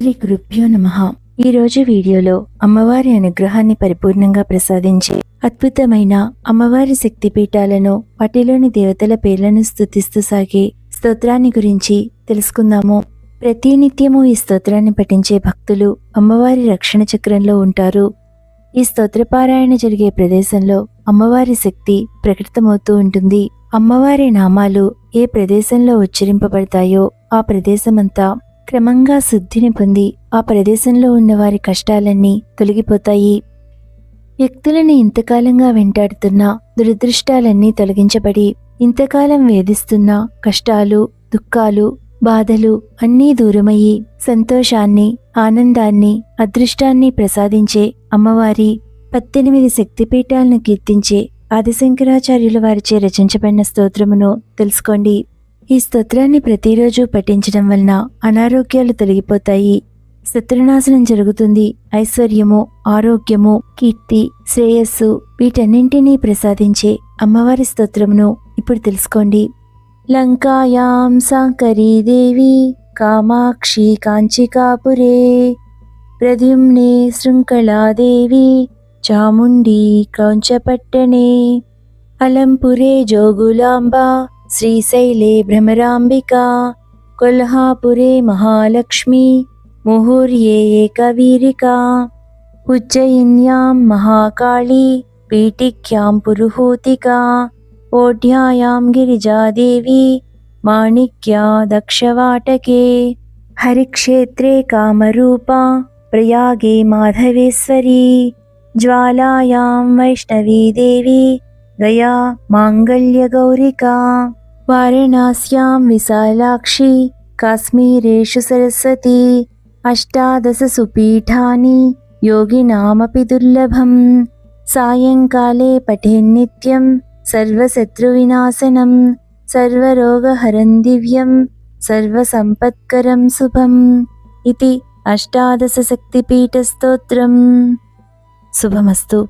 శ్రీ గురుభ్యో నమ. ఈరోజు వీడియోలో అమ్మవారి అనుగ్రహాన్ని పరిపూర్ణంగా ప్రసాదించే అద్భుతమైన అమ్మవారి శక్తిపీఠాలను వాటిలోని దేవతల పేర్లను స్తుతిస్తూ సాగే స్తోత్రాన్ని గురించి తెలుసుకుందాము. ప్రతినిత్యము ఈ స్తోత్రాన్ని పఠించే భక్తులు అమ్మవారి రక్షణ చక్రంలో ఉంటారు. ఈ స్తోత్రపారాయణ జరిగే ప్రదేశంలో అమ్మవారి శక్తి ప్రకటితమవుతూ ఉంటుంది. అమ్మవారి నామాలు ఏ ప్రదేశంలో ఉచ్చరింపబడతాయో ఆ ప్రదేశమంతా క్రమంగా శుద్ధిని పొంది ఆ ప్రదేశంలో ఉన్నవారి కష్టాలన్నీ తొలగిపోతాయి. వ్యక్తులను ఇంతకాలంగా వెంటాడుతున్న దురదృష్టాలన్నీ తొలగించబడి ఇంతకాలం వేధిస్తున్న కష్టాలు దుఃఖాలు బాధలు అన్నీ దూరమయ్యి సంతోషాన్ని ఆనందాన్ని అదృష్టాన్ని ప్రసాదించే అమ్మవారి పద్దెనిమిది శక్తిపీఠాలను కీర్తించే ఆదిశంకరాచార్యుల వారిచే రచించబడిన స్తోత్రమును తెలుసుకోండి. ఈ స్తోత్రాన్ని ప్రతిరోజు పఠించడం వలన అనారోగ్యాలు తొలగిపోతాయి. శత్రునాశనం జరుగుతుంది. ఐశ్వర్యము ఆరోగ్యము కీర్తి శ్రేయస్సు వీటన్నింటినీ ప్రసాదించే అమ్మవారి స్తోత్రమును ఇప్పుడు తెలుసుకోండి. లంకాయాం సాంకరీ దేవి కామాక్షి కాంచికాపురే ప్రద్యుమ్నే శృంఖలాదేవి చాముండి క్రౌంచపట్టణే అలంపురే జోగులాంబా श्रीशैले भ्रमराम्बिका कोल्हापुरे महालक्ष्मी मुहुर्ये एकवीरिका उज्जयिन्यां महाकाली पीटिक्यां पुरुहूतिका ओढ्यायां गिरिजादेवी माणिक्या दक्षवाटके हरिक्षेत्रे कामरूपा प्रयागे माधवेश्वरी ज्वालायां वैष्णवीदेवी गया माङ्गल्यगौरिका वारणास्यां विशालाक्षी काश्मीरेषु सरस्वती अष्टादशसुपीठानि योगिनामपि दुर्लभं सायङ्काले पठेन्नित्यं सर्वशत्रुविनाशनं सर्वरोगहरं दिव्यं सर्वसम्पत्करं शुभम् इति अष्टादशशक्तिपीठस्तोत्रम् शुभमस्तु